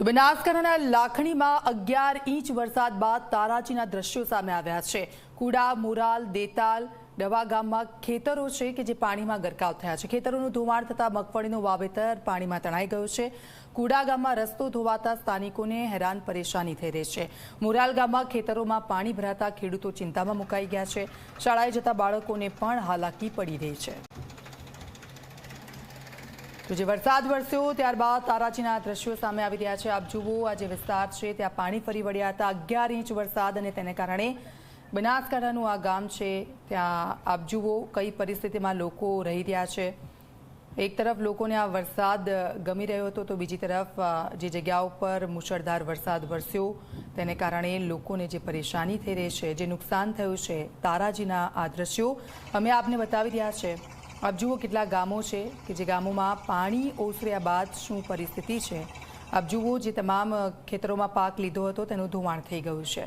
તો બનાસકાંઠાના લાખણીમાં અગિયાર ઇંચ વરસાદ બાદ તારાજીના દ્રશ્યો સામે આવ્યા છે. કુડા, મુરાલ, દેતાલ, ડવા ગામમાં ખેતરો છે કે જે પાણીમાં ગરકાવ થયા છે. ખેતરોનું ધોવાણ થતાં મગફળીનું વાવેતર પાણીમાં તણાઈ ગયું છે. કુડા ગામમાં રસ્તો ધોવાતા સ્થાનિકોને હેરાન પરેશાની થઈ રહી છે. મુરાલ ગામમાં ખેતરોમાં પાણી ભરાતા ખેડૂતો ચિંતામાં મુકાઈ ગયા છે. શાળાએ જતા બાળકોને પણ હાલાકી પડી રહી છે. તો જે વરસાદ વરસ્યો ત્યારબાદ તારાજીના દ્રશ્યો સામે આવી રહ્યા છે. આપ જુઓ, આ જે વિસ્તાર છે, ત્યાં પાણી ફરી વળ્યા હતા. અગિયાર ઇંચ વરસાદ અને તેને કારણે બનાસકાંઠાનું આ ગામ છે. ત્યાં આપ જુઓ, કઈ પરિસ્થિતિમાં લોકો રહી રહ્યા છે. એક તરફ લોકોને આ વરસાદ ગમી રહ્યો હતો, તો બીજી તરફ જે જગ્યા ઉપર મુશળધાર વરસાદ વરસ્યો, તેને કારણે લોકોને જે પરેશાની થઈ રહી છે, જે નુકસાન થયું છે, તારાજીના આ દ્રશ્યો અમે આપને બતાવી રહ્યા છે. આપ જુઓ કેટલા ગામો છે કે જે ગામોમાં પાણી ઓસર્યા બાદ શું પરિસ્થિતિ છે. આપ જુઓ જે તમામ ખેતરોમાં પાક લીધો હતો તેનું ધોવાણ થઈ ગયું છે.